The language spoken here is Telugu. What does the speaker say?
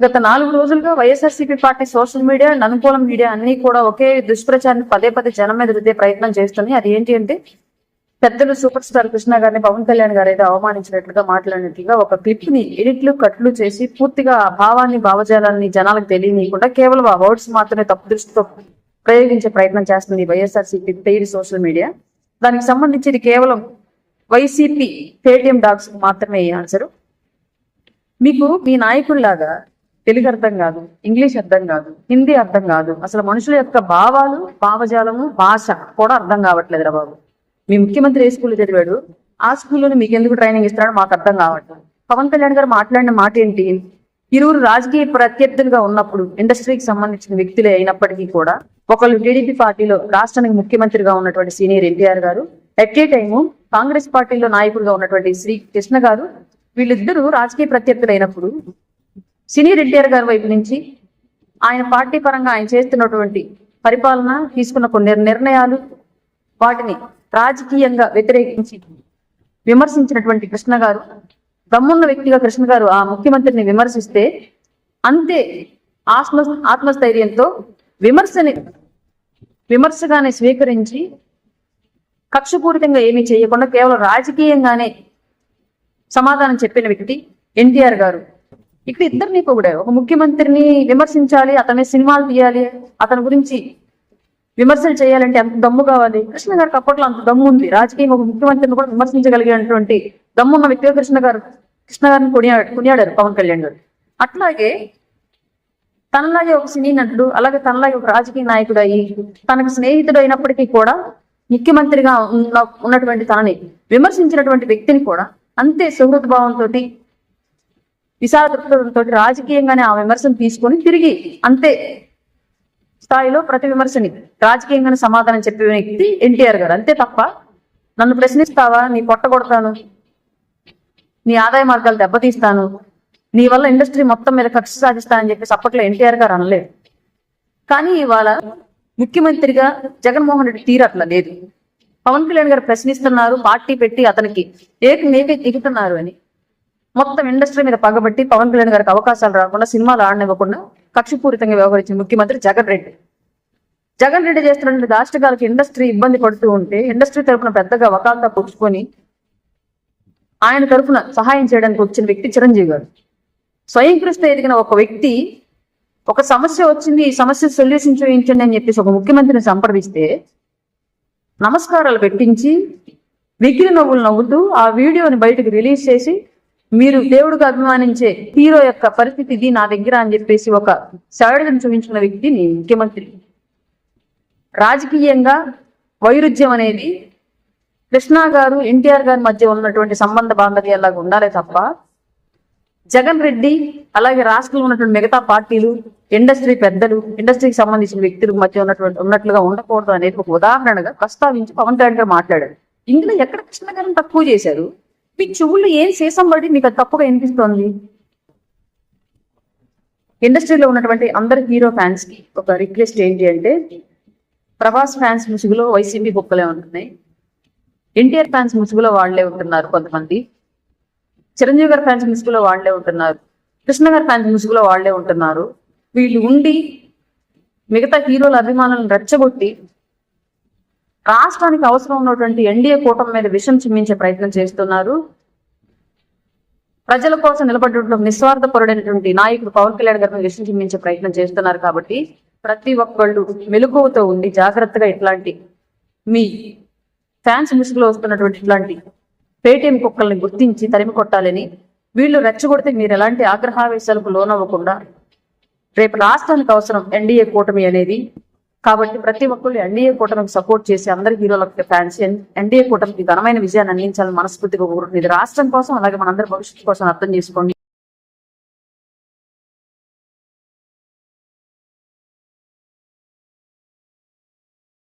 గత నాలుగు రోజులుగా YSRCP party social media and అనుకూల మీడియా అన్ని కూడా ఒకే దుష్ప్రచారాన్ని పదే పదే జనం మీద రుద్దే ప్రయత్నం చేస్తున్నాయి. అది ఏంటి అంటే పెద్దలు సూపర్ స్టార్ కృష్ణ గారిని పవన్ కళ్యాణ్ గారు అయితే అవమానించినట్లుగా మాట్లాడినట్లుగా ఒక క్లిప్ని ఎడిట్లు కట్లు చేసి పూర్తిగా ఆ భావాన్ని భావజాలాన్ని జనాలకు తెలియనీయకుండా కేవలం ఆ వర్డ్స్ మాత్రమే తప్పు దృష్టితో ప్రయోగించే ప్రయత్నం చేస్తుంది వైఎస్ఆర్సీపీ పేరు సోషల్ మీడియా. దానికి సంబంధించి ఇది కేవలం వైసీపీ పేటిఎం డాక్స్ మాత్రమే ఆన్సర్ ఆన్సరు. మీకు మీ నాయకుల్లాగా తెలుగు అర్థం కాదు ఇంగ్లీష్ అర్థం కాదు హిందీ అర్థం కాదు. అసలు మనుషుల యొక్క భావాలు భావజాలము భాష కూడా అర్థం కావట్లేదు రా బాబు. మీ ముఖ్యమంత్రి ఏ స్కూల్లో చదివాడు? ఆ స్కూల్లోనే మీకు ఎందుకు ట్రైనింగ్ ఇస్తున్నాడు మాకు అర్థం కావట్లేదు. పవన్ కళ్యాణ్ గారు మాట్లాడిన మాట ఏంటి? ఇరువురు రాజకీయ ప్రత్యర్థులుగా ఉన్నప్పుడు ఇండస్ట్రీకి సంబంధించిన వ్యక్తులే అయినప్పటికీ కూడా ఒకళ్ళు టీడీపీ పార్టీలో రాష్ట్రానికి ముఖ్యమంత్రిగా ఉన్నటువంటి సీనియర్ ఎన్టీఆర్ గారు ఎట్ ఏ టైము కాంగ్రెస్ పార్టీలో నాయకుడిగా ఉన్నటువంటి శ్రీ కృష్ణ గారు వీళ్ళిద్దరూ రాజకీయ ప్రత్యర్థులైనప్పుడు సీనియర్ ఎన్టీఆర్ గారి వైపు నుంచి ఆయన పార్టీ పరంగా ఆయన చేస్తున్నటువంటి పరిపాలన తీసుకున్న కొన్ని నిర్ణయాలు వాటిని రాజకీయంగా వ్యతిరేకించి విమర్శించినటువంటి కృష్ణ గారు దమ్మున్న వ్యక్తిగా కృష్ణ గారు ఆ ముఖ్యమంత్రిని విమర్శిస్తే అంతే ఆత్మ ఆత్మస్థైర్యంతో విమర్శని విమర్శగానే స్వీకరించి కక్షపూరితంగా ఏమీ చేయకుండా కేవలం రాజకీయంగానే సమాధానం చెప్పిన వ్యక్తి ఎన్టీఆర్ గారు. ఇక్కడ ఇద్దరిని కూడా ఒక ముఖ్యమంత్రిని విమర్శించాలి అతని సినిమాలు తీయాలి అతని గురించి విమర్శలు చేయాలంటే అంత దమ్ము కావాలి. కృష్ణ గారికి అప్పట్లో అంత దమ్ము ఉంది. రాజకీయం ఒక ముఖ్యమంత్రిని కూడా విమర్శించగలిగినటువంటి దమ్మున్న వ్యక్తిగా కృష్ణ గారు కృష్ణ గారిని కొనియాడు కొనియాడారు పవన్ కళ్యాణ్ గారు. అట్లాగే తనలాగే ఒక సినీ నటుడు అలాగే తనలాగే ఒక రాజకీయ నాయకుడు అయ్యి తనకు స్నేహితుడు అయినప్పటికీ కూడా ముఖ్యమంత్రిగా ఉన్న ఉన్నటువంటి తనని విమర్శించినటువంటి వ్యక్తిని కూడా అంతే సుహృద్భావంతో భావంతో విషాదృక్పథంతో రాజకీయంగానే ఆ విమర్శను తీసుకొని తిరిగి అంతే స్థాయిలో ప్రతి విమర్శని రాజకీయంగానే సమాధానం చెప్పే వ్యక్తి ఎన్టీఆర్ గారు. అంతే తప్ప నన్ను ప్రశ్నిస్తావా? నీ పొట్ట కొడతాను. నీ ఆదాయ మార్గాలు దెబ్బతీస్తాను. నీ వల్ల ఇండస్ట్రీ మొత్తం మీద కక్ష సాధిస్తానని చెప్పేసి అప్పట్లో ఎన్టీఆర్ గారు అనలేదు. కానీ ఇవాళ ముఖ్యమంత్రిగా జగన్మోహన్ రెడ్డి తీరు అట్లా లేదు. పవన్ కళ్యాణ్ గారు ప్రశ్నిస్తున్నారు పార్టీ పెట్టి అతనికి ఏక నేకే దిగుతున్నారు అని. మొత్తం ఇండస్ట్రీ మీద పగబట్టి పవన్ కళ్యాణ్ గారికి అవకాశాలు రాకుండా సినిమాలు ఆడనివ్వకుండా కక్షపూరితంగా వ్యవహరించిన ముఖ్యమంత్రి జగన్ రెడ్డి. జగన్ రెడ్డి చేస్తున్న దాష్టకాలకి ఇండస్ట్రీ ఇబ్బంది పడుతూ ఉంటే ఇండస్ట్రీ తరపున పెద్దగా వకాల్తా పుచ్చుకొని ఆయన తరపున సహాయం చేయడానికి వచ్చిన వ్యక్తి చిరంజీవి గారు. స్వయం కృష్ణ ఎదిగిన ఒక వ్యక్తి ఒక సమస్య వచ్చింది ఈ సమస్య సొల్యూషన్ చూపించండి అని చెప్పేసి ఒక ముఖ్యమంత్రిని సంప్రదిస్తే నమస్కారాలు పెట్టించి విగిరి నవ్వులు నవ్వుతూ ఆ వీడియోని బయటకు రిలీజ్ చేసి మీరు దేవుడిగా అభిమానించే హీరో యొక్క పరిస్థితి ఇది నా దగ్గర అని చెప్పేసి ఒక సరళను చూపించిన వ్యక్తిని ముఖ్యమంత్రి. రాజకీయంగా వైరుధ్యం అనేది కృష్ణా గారు ఎన్టీఆర్ గారి మధ్య ఉన్నటువంటి సంబంధ బాంధవ్యాలాగా ఉండాలి తప్ప జగన్ రెడ్డి అలాగే రాష్ట్రంలో ఉన్నటువంటి మిగతా పార్టీలు ఇండస్ట్రీ పెద్దలు ఇండస్ట్రీకి సంబంధించిన వ్యక్తుల మధ్య ఉన్నటువంటి ఉన్నట్లుగా ఉండకూడదు అనేది ఒక ఉదాహరణగా ప్రస్తావించి పవన్ కళ్యాణ్ గారు మాట్లాడారు. ఇందులో ఎక్కడ కృష్ణ గారిని తక్కువ చేశారు? మీ చెవుల్లో ఏం చేసాం బట్టి మీకు అది తప్పుగా వినిపిస్తోంది? ఇండస్ట్రీలో ఉన్నటువంటి అందరు హీరో ఫ్యాన్స్కి ఒక రిక్వెస్ట్ ఏంటి అంటే ప్రభాస్ ఫ్యాన్స్ ముసుగులో వైసీపీ బుక్కలే ఉంటున్నాయి. ఎన్టీఆర్ ఫ్యాన్స్ ముసుగులో వాళ్ళే ఉంటున్నారు కొంతమంది. చిరంజీవి గారి ఫ్యాన్స్ ముసుగులో వాళ్ళే ఉంటున్నారు. కృష్ణ గారి ఫ్యాన్స్ ముసుగులో వాళ్ళే ఉంటున్నారు. వీళ్ళు ఉండి మిగతా హీరోల అభిమానులను రెచ్చగొట్టి రాష్ట్రానికి అవసరం ఉన్నటువంటి ఎన్డీఏ కూటమి మీద విషం చిమ్మించే ప్రయత్నం చేస్తున్నారు. ప్రజల కోసం నిలబడ్డం నిస్వార్థ పరుడైనటువంటి నాయకుడు పవన్ కళ్యాణ్ గారిని విషం చిమ్మించే ప్రయత్నం చేస్తున్నారు కాబట్టి ప్రతి ఒక్కళ్ళు మెలకువతో ఉండి జాగ్రత్తగా ఇట్లాంటి మీ ఫ్యాన్స్ ముసుగులో వస్తున్నటువంటి ఇట్లాంటి పేటీఎం కుక్కల్ని గుర్తించి తరిమి కొట్టాలని వీళ్ళు రెచ్చగొడితే మీరు ఎలాంటి ఆగ్రహావేశాలకు లోనవ్వకుండా రేపు రాష్ట్రానికి అవసరం ఎన్డీఏ కూటమి అనేది కాబట్టి ప్రతి ఒక్కళ్ళు ఎన్డీఏ కూటమికి సపోర్ట్ చేసి అందరి హీరోలకు ఫ్యాన్స్ ఎన్డీఏ కూటమికి ఘనమైన విజయాన్ని అందించాలని మనస్ఫూర్తిగా కోరుతుంది ఇది రాష్ట్రం కోసం అలాగే మనందరి భవిష్యత్తు కోసం అర్థం చేసుకోండి.